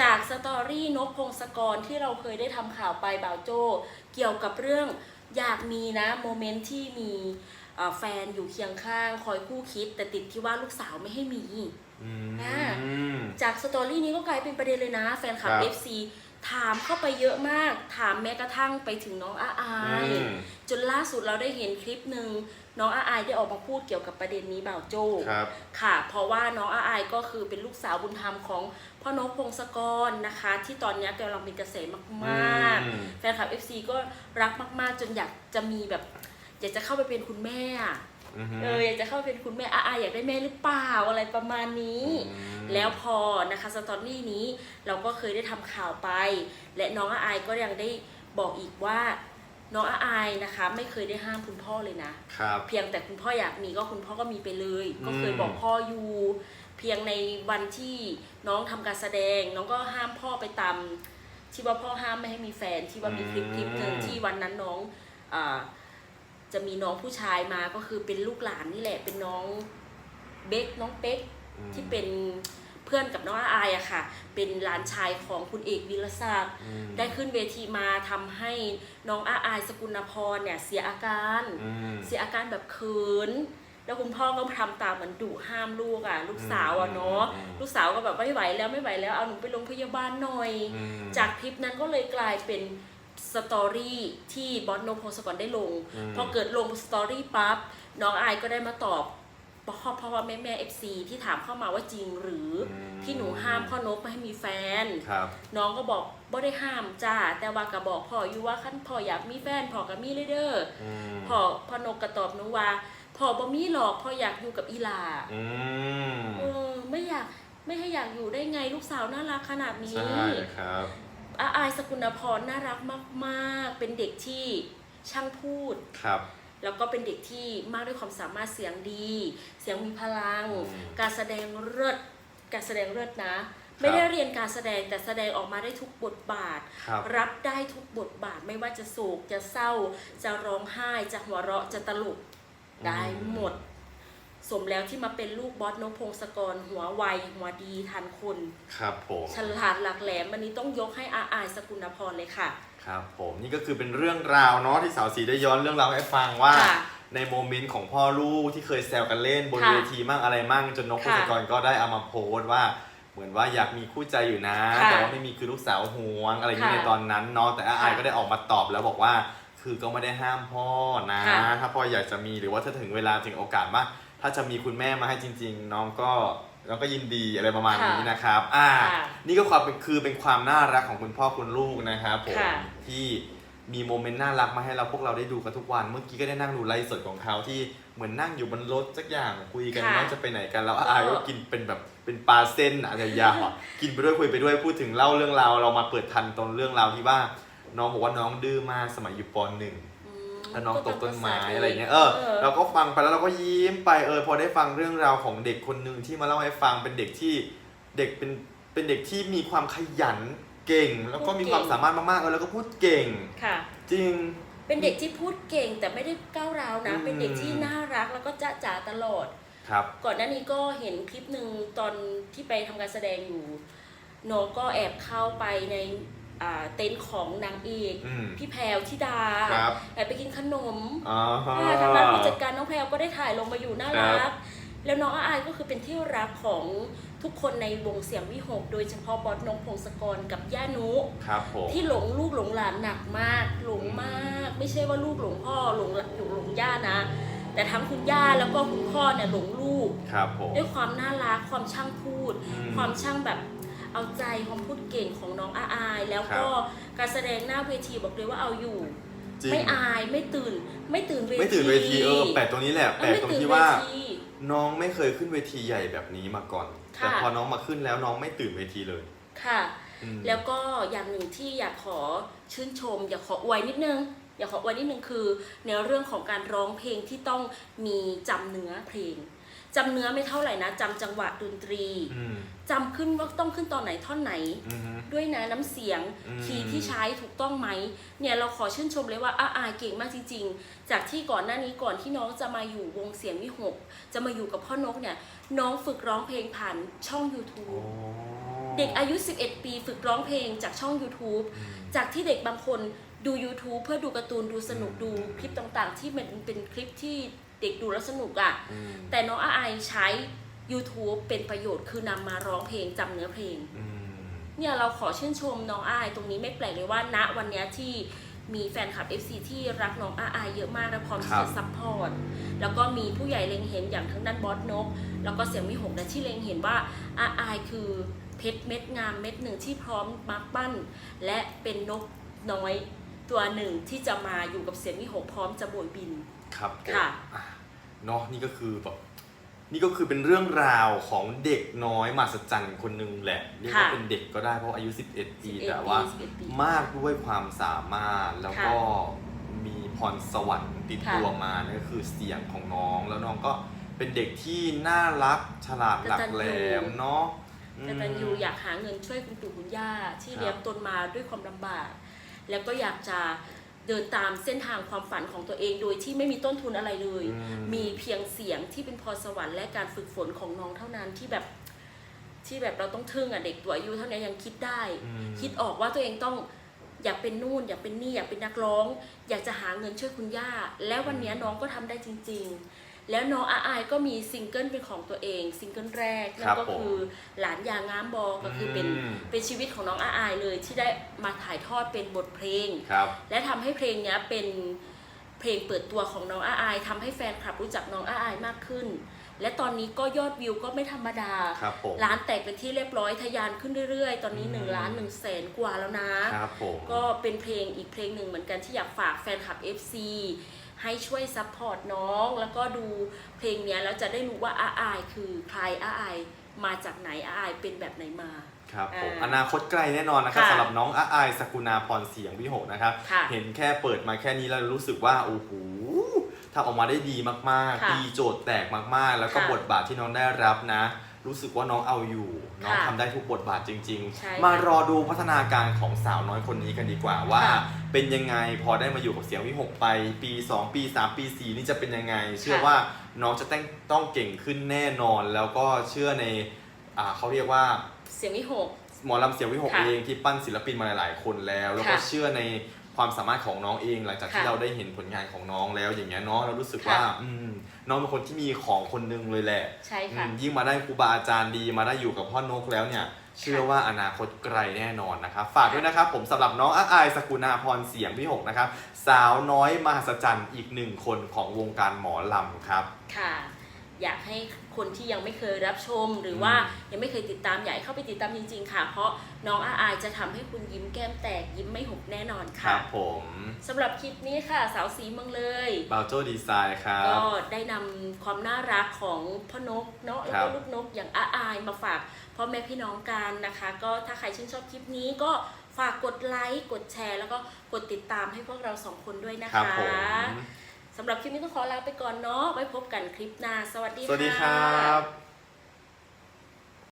จากสตอรี่นกพงศกรที่เราเคยได้ทำข่าวไปบ่าวโจ เกี่ยวกับเรื่องอยากมีนะโมเมนต์ที่มีเอ่อแฟนอยู่เคียงข้างคอยคู่คิด แต่ติดที่ว่าลูกสาวไม่ให้มีอือ่ามจากสตอรี่นี้ก็กลายเป็นประเด็นเลยนะ แฟนคลับครับ FC ถามเข้าไปเยอะมาก ถามแม้กระทั่งไปถึงน้องอาอาย อืม จนล่าสุดเราได้เห็นคลิปหนึ่งน้องอาอายได้ออกมาพูดเกี่ยวกับประเด็นนี้บ่าวโจครับ ค่ะ เพราะว่าน้องอาอายก็คือเป็นลูกสาวบุญธรรมของพ่อนกพงศกรนะคะ ที่ตอนนี้กำลังเป็นกระแสมากอืม ๆ แฟนคลับ FC ก็รักมากๆ จนอยากจะมีแบบ อยากจะเข้าไปเป็นคุณแม่อะ อือฮึ เอออยากจะเข้าไปเป็นคุณแม่อาอายอยากได้แม่หรือเปล่าอะไรประมาณนี้ อืม แล้วพอนะคะสตอรี่นี้เราก็เคยได้ทำข่าวไป และน้องอาอายก็ยังได้บอกอีกว่า น้องอาอายนะคะ ไม่เคยได้ห้ามคุณพ่อเลยนะ ครับ เพียงแต่คุณพ่ออยากมีก็คุณพ่อก็มีไปเลย ก็เคยอืม บอกพ่ออยู่เพียงในวันที่น้องทำการแสดง น้องก็ห้ามพ่อไปตามที่ว่าพ่อห้ามไม่ให้มีแฟนที่ว่ามีคลิปคลิปหนึ่งที่วันนั้นน้องอา จะมีน้องผู้ชายมาก็คือเป็นลูกหลานนี่แหละ เป็นน้องเบคน้องเป๊กอืมที่เป็นเพื่อนกับน้องอาอายอะค่ะ เป็นหลานชายของคุณเอกวิรศักดิ์อืมได้ขึ้นเวทีมาทำให้น้องอาอายสกุลพรเนี่ยเสียอาการอืมเสียอาการแบบเขินแล้วคุณพ่อก็ทำตามเหมือนดุห้ามลูกอะ ลูกสาวอะเนาะอืมลูกสาวก็แบบไม่ไหวแล้วไม่ไหวแล้วเอาหนูไปโรงพยาบาลหน่อยอืมจากคลิปนั้นก็เลยกลายเป็น สตอรี่ที่บอสโนโพสกรได้ลงอืมพอเกิดลงสตอรี่ปั๊บน้องอายก็ได้มาตอบเพราะเพราะว่าแม่แม่เอฟซีที่ถามเข้ามาว่าจริงหรือมที่หนูห้ามพ่อนกไม่ให้มีแฟนครับน้องก็บอกบ่ได้ห้ามจ้า แต่ว่าก็บอกพ่ออยู่ว่าขั้นพ่ออยากมีแฟนพ่อก็มีเลยเด้ออืมพ่อพ่อนกก็ตอบหนูว่าพ่อบ่มีหรอกพ่ออยากอยู่กับอีหลาอืมเออไม่อยากไม่ให้อยากอยู่ได้ไงลูกสาวน่ารักขนาดนี้ใช่ครับ อาอายสกุลพรน่ารักมาก ๆ เป็นเด็กที่ช่างพูด ครับ แล้วก็เป็นเด็กที่มากด้วยความสามารถเสียงดี เสียงมีพลัง อืมการแสดงเลิศการแสดงเลิศนะ ไม่ได้เรียนการแสดงแต่แสดงออกมาได้ทุกบทบาท ครับรับได้ทุกบทบาทไม่ว่าจะโศกจะเศร้า จะร้องไห้ จะหัวเราะจะตลก ได้หมด สมแล้วที่มาเป็นลูกบอสนพพงศกร หัวไวหัวดีทันคนครับผมฉลาดหลักแหลมวันนี้ต้องยกให้อาอายสกุลพรเลยค่ะ ครับผมนี่ก็คือเป็นเรื่องราวเนาะที่สาวสีได้ย้อนเรื่องราวให้ฟังว่าค่ะในโมเมนต์ของพ่อลูกที่เคยแซวกันเล่นบนค่ะเวทีมั่งอะไรมั่งจนนกพงค่ะศกรก็ได้เอามาโพสต์ว่าเหมือนว่าอยากมีคู่ใจอยู่นะค่ะแต่ว่าไม่มีคือลูกสาวห่วงอะไรอย่างนี้ค่ะในตอนนั้นเนาะแต่อาอายค่ะก็ได้ออกมาตอบแล้วบอกว่า คือก็ไม่ได้ห้ามพ่อนะค่ะถ้าพ่ออยากจะมีหรือว่าถ้าถึงเวลาถึงโอกาสว่า ถ้าจะมีคุณแม่มาให้จริง ๆ น้องก็น้องก็ยินดีอะไรประมาณนี้นะครับ อ่าค่ะนี่ก็ความเป็นคือเป็นความน่ารักของคุณพ่อคุณลูกนะครับผมค่ะที่มีโมเมนต์น่ารักมาให้เราพวกเราได้ดูกันทุกวัน เมื่อกี้ก็ได้นั่งดูไลฟ์สดของเขาที่เหมือนนั่งอยู่บนรถสักอย่างคุยกันค่ะว่าจะไปไหนกันแล้วก็อายก็กินเป็นแบบเป็นปลาเส้นอะอะไรยาวอะกินไปด้วยคุยไปด้วยพูดถึงเล่าเรื่องราวเรามาเปิดทันตอนเรื่องราวที่ว่าน้องบอกว่าน้องดื้อมากสมัยอยู่ปหนึ่งอืม แล้วน้องตกต้นไม้ก็ตามภาษาอะไรเงี้ยเออเออเราก็ฟังไปแล้วเราก็ยิ้มไปเออพอได้ฟังเรื่องราวของเด็กคนหนึ่งที่มาเล่าให้ฟังเป็นเด็กที่เด็กเป็นเป็นเด็กที่มีความขยันเก่ง แล้วก็มีความสามารถมากๆเออแล้วก็พูดเก่งค่ะ จริงเป็นเด็กที่พูดเก่งแต่ไม่ได้ก้าวร้าวนะอืมเป็นเด็กที่น่ารักแล้วก็จ้าจ๋าตลอดครับก่อนหน้านี้ก็เห็นคลิปหนึ่งตอนที่ไปทำการแสดงอยู่น้องก็แอบเข้าไปในอ่า เต็นท์ของนางเอกอืมพี่แพรวธิดาครับแอบไปกินขนมอ๋ออ่าทางด้านผู้จัดการน้องแพรวก็ได้ถ่ายลงมาอยู่น่าครัรักบแล้วน้องอาอายก็คือเป็นที่รักของทุกคนในวงเสียงวิหก โดยเฉพาะบอสนงพงศกรกับย่านุ ครับผม ที่หลงลูกหลงหลานหนักมาก หลงมาก ไม่ใช่ว่าลูกหลงพ่อหลงหลานหลงหลงย่านะ แต่ทั้งคุณย่าแล้วก็คุณพ่อเนี่ยหลงลูก ครับผม ด้วยความน่ารักความช่างพูด อืมความช่างแบบ เอาใจความพูดเก่งของน้องอาอาย แล้วก็การแสดงหน้าเวทีบอกเลยว่าเอาอยู่ จริงไม่อายไม่ตื่น ไม่ตื่นเวทีไม่ตื่นเวทีเออแปลกตรงนี้แหละเอแปลอกไม่ตรงตื่นที่เวว่าที น้องไม่เคยขึ้นเวทีใหญ่แบบนี้มาก่อน ค่ะ แต่พอน้องมาขึ้นแล้วน้องไม่ตื่นเวทีเลยค่ะ อืม แล้วก็อย่างหนึ่งที่อยากขอชื่นชม อยากขออวยนิดนึง อยากขออวยนิดนึงคือ ในเรื่องของการร้องเพลงที่ต้องมีจำเนื้อเพลง จำเนื้อไม่เท่าไหร่นะจำจังหวะดนตรีอืมจำขึ้นว่าต้องขึ้นตอนไหนท่อนไหน อืมด้วยนะน้ำเสียงอืม คีย์ที่ใช้ถูกต้องไหมเนี่ยเราขอชื่นชมเลยว่าอาอายเก่งมากจริง ๆ จากที่ก่อนหน้านี้ก่อนที่น้องจะมาอยู่วงเสียงวิหก จะมาอยู่กับพ่อนกเนี่ยน้องฝึกร้องเพลงผ่านช่อง โอ้ YouTube เด็กอายุ 11 ปีฝึกร้องเพลงจากช่อง YouTube อืม จากที่เด็กบางคนดู YouTube เพื่อดูการ์ตูนดูสนุกอืมดูคลิปต่างๆ ที่มันเป็นคลิปที่เด็กดูแล้วสนุกอะ่ะอืมแต่น้องอาไอใช้ YouTube เป็นประโยชน์คือนำมาร้องเพลงจำเนื้อเพลงอืมเนี่ยเราขอชื่นชมน้องอาไอตรงนี้ไม่แปลกเลยว่าณวันเนี้ยที่มีแฟนคลับ FC ที่รักน้องอาไอเยอะมากและพร้อมที่จะซัพพอร์ต แล้วก็มีผู้ใหญ่เล็งเห็นอย่างทั้งด้านบอสนก แล้วก็เสียงมิหกนะที่เล็งเห็นว่าอาไอคือเพชรเม็ดงามเม็ดหนึ่งที่พร้อมมาปั้น และเป็นนกน้อยตัวหนึ่งที่จะมาอยู่กับเสียงมิหกพร้อมจะโบยบิน ครับผมค่ะ อะเนาะนี่ก็คือแบบนี่ก็คือเป็นเรื่องราวของเด็กน้อยมหัศจรรย์คนหนึ่งแหละเรียกว่าค่ะเป็นเด็กก็ได้เพราะอายุ 11 ปี 11แต่ว่าปี11ปีมากด้วยความสามารถแล้วก็มีพรสวรรค์ติดค่ะตัวมานั่นก็คือเสียงของน้องแล้วน้องก็เป็นเด็กที่น่ารักฉลาดหลักแหลมเนาะอืม กตัญญูอยากหาเงินช่วยคุณปู่คุณย่าที่ครับ เลี้ยงตนมาด้วยความลำบาก แล้วก็อยากจะ เดินตามเส้นทางความฝันของตัวเองโดยที่ไม่มีต้นทุนอะไรเลย อืม มีเพียงเสียงที่เป็นพรสวรรค์และการฝึกฝนของน้องเท่านั้นที่แบบที่แบบเราต้องทึ่งอะเด็กตัวอายุเท่านี้ยังคิดได้ อืม คิดออกว่าตัวเองต้องอยากเป็นนู่น อยากเป็นนี่อยากเป็นนักร้อง อยากจะหาเงินช่วยคุณย่า แล้ววันนี้น้องก็ทำได้จริง ๆ แล้วน้องอาอายก็มีซิงเกิลเป็นของตัวเอง ซิงเกิลแรกนั่ครันบก็ผมคือหลานยางามบอก็คือเป็นอืมเป็นชีวิตของน้องอาอายเลยที่ได้มาถ่ายทอดเป็นบทเพลงครับและทำให้เพลงเนี้ยเป็นเพลงเปิดตัวของน้องอาอายทำให้แฟนคลับรู้จักน้องอาอายมากขึ้น และตอนนี้ก็ยอดวิวก็ไม่ธรรมดาครับผมล้านแตกเป็นที่เรียบร้อยทะยานขึ้นเรื่อยๆ ตอนนี้อืม1ล้าน1แสนกว่าแล้วนะครับผมก็เป็นเพลงอีกเพลงหนึ่งเหมือนกันที่อยากฝากแฟนคลับ FC ให้ช่วยซัพพอร์ตน้อง แล้วก็ดูเพลงเนี้ยแล้วจะได้รู้ว่าอาอายคือใครอาอายมาจากไหนอาอายเป็นแบบไหนมา ครับผมอ่าอนาคตไกลแน่นอนนะครับค่ะสำหรับน้องอาอายสกุณาพรเสียงวิหกนะครับ ค่ะเห็นแค่เปิดมาแค่นี้แล้วรู้สึกว่าโอ้โหทำออกมาได้ดีมากค่ะๆดีโจทย์แตกมากๆ แล้วก็ค่ะบทบาทที่น้องได้รับนะ รู้สึกว่าน้องเอาอยู่ น้องค่ะทำได้ทุกบทบาทจริง ใช่ๆมารอดูพัฒนาการของสาวน้อยคนนี้กันดีกว่าว่า ค่ะเป็นยังไงพอได้มาอยู่กับเสียงวิหกไป ปี 2 ปี 3 ปี 4 นี่จะเป็นยังไง เชื่อค่ะว่าน้องจะต้องต้องเก่งขึ้นแน่นอน แล้วก็เชื่อในอ่าเขาเรียกว่า เสียงวิหก หมอลำเสียงวิหกค่ะเองที่ปั้นศิลปินมาหลาย ๆ คนแล้ว แล้วก็ค่ะเชื่อใน ความสามารถของน้องเองหลังจากที่ค่ะเราได้เห็นผลงานของน้องแล้วอย่างเงี้ยเนาะเรารู้สึกค่ะ ว่าอืมน้องเป็นคนที่มีของคนหนึงเลยแหละ ใช่อืค่ะมยิ่งมาได้ครูบาอาจารย์ดีมาได้อยู่กับพ่อนกแล้วเนี่ย เชื่อว่าอนาคตไกลแน่นอนนะครับฝากด้วยนะครับผมสำหรับน้องอาอายสกุณาพรเสียงวิหกนะครับ สาวน้อยมหัศจรรย์อีกหนึ่งคนของวงการหมอลำครับ ค่ะ อยากให้คนที่ยังไม่เคยรับชมหรือว่าอืยังไม่เคยติดตามอยากให้เข้าไปติดตามจริง ๆ ค่ะ เพราะน้องอาอายจะทำให้คุณยิ้มแก้มแตกยิ้มไม่หุบแน่นอนคค่ะ รับผมสำหรับคลิปนี้ค่ะ สาวสีเมืองเลยบาโจดีไซน์ครับ ก็ได้นำความน่ารักของพ่อนกเนาะแล้วครัก็บลูกนกอย่างอาอายมาฝากพ่อแม่พี่น้องกันนะคะ ก็ถ้าใครชื่นชอบคลิปนี้ก็ฝากกดไลค์กดแชร์ แล้วก็กดติดตามให้พวกเราสองคนด้วยนะครัคะบผม สำหรับคลิปนี้ต้องขอลาไปก่อนเนาะไว้พบกันคลิปหน้า สวัสดีสวัสดีครับ